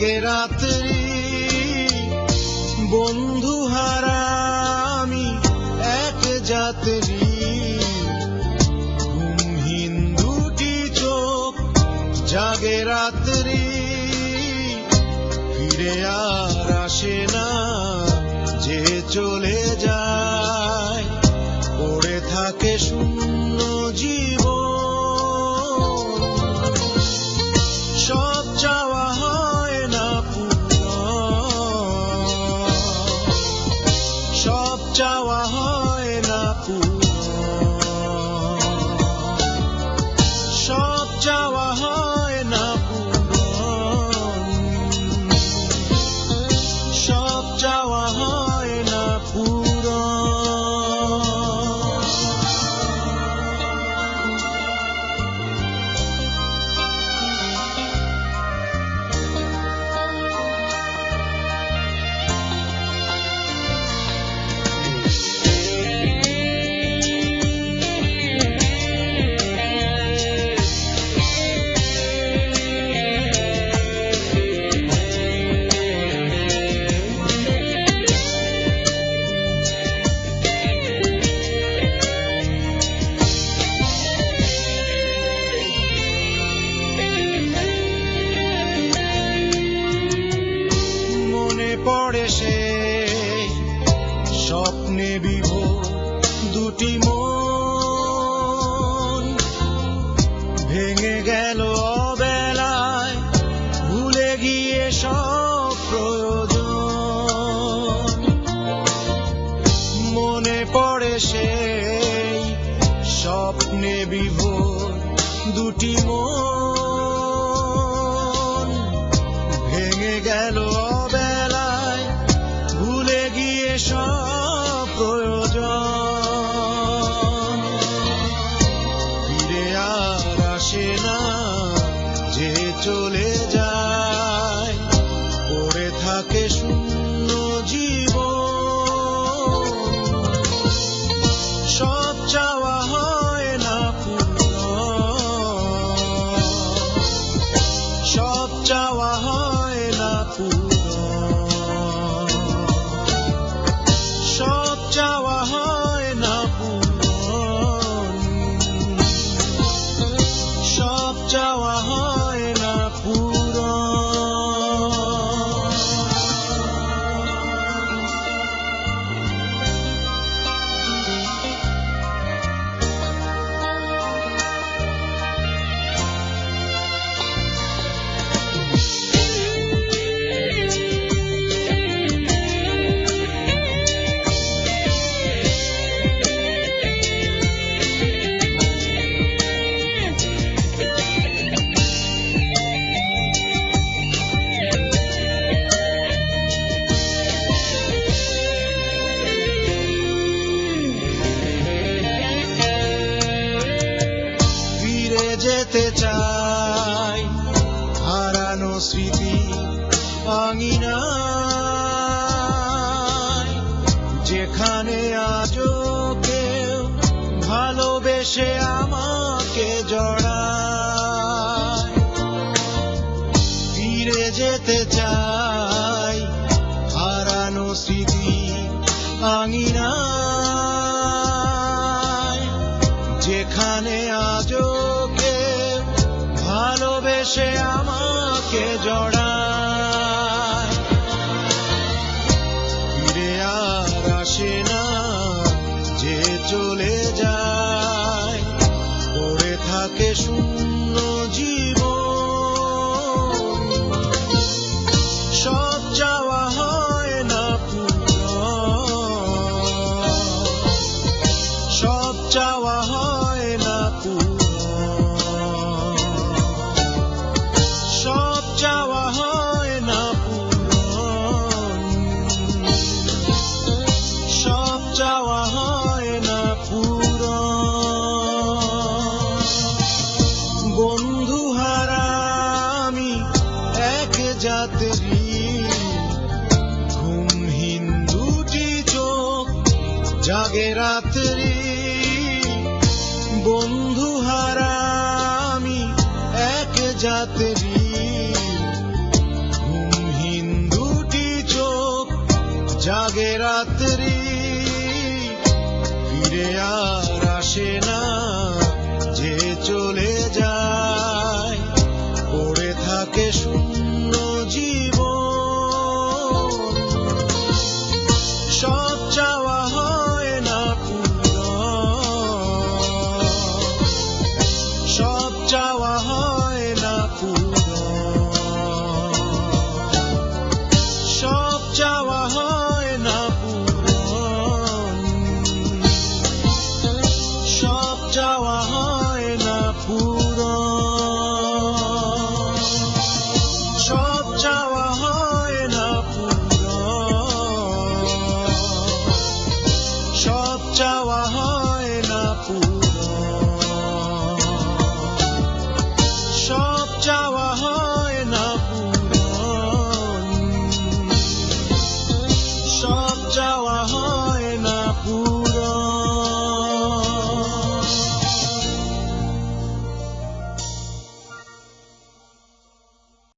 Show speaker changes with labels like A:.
A: জাগে রাত্রি বন্ধু হারা আমি এক যাত্রী ঘুমহীন চোখ দুটি মন ভেঙে গেল অবেলায়, ভুলে গিয়ে সব প্রয়োজন। মনে পড়ে সেই স্বপ্নে বিভোর দুটি মন ভেঙে গেল traditions যেতে চাই। হারানো স্মৃতি আঙিনায় যেখানে আজও কেউ ভালোবেসে আমাকে জড়ায়। ফিরে যেতে চাই। হারানো স্মৃতি আঙিনায় চাওয়া হয় না পূরণ সব চাওয়া হয় না পূরণ বন্ধু হারা আমি এক যাত্রী। ঘুমহীন দুটি চোখ জাগে রাত্রি। বন্ধু হারা আমি এক যাত্রী। জাগে রাত্রি ফিরে আর আসে না।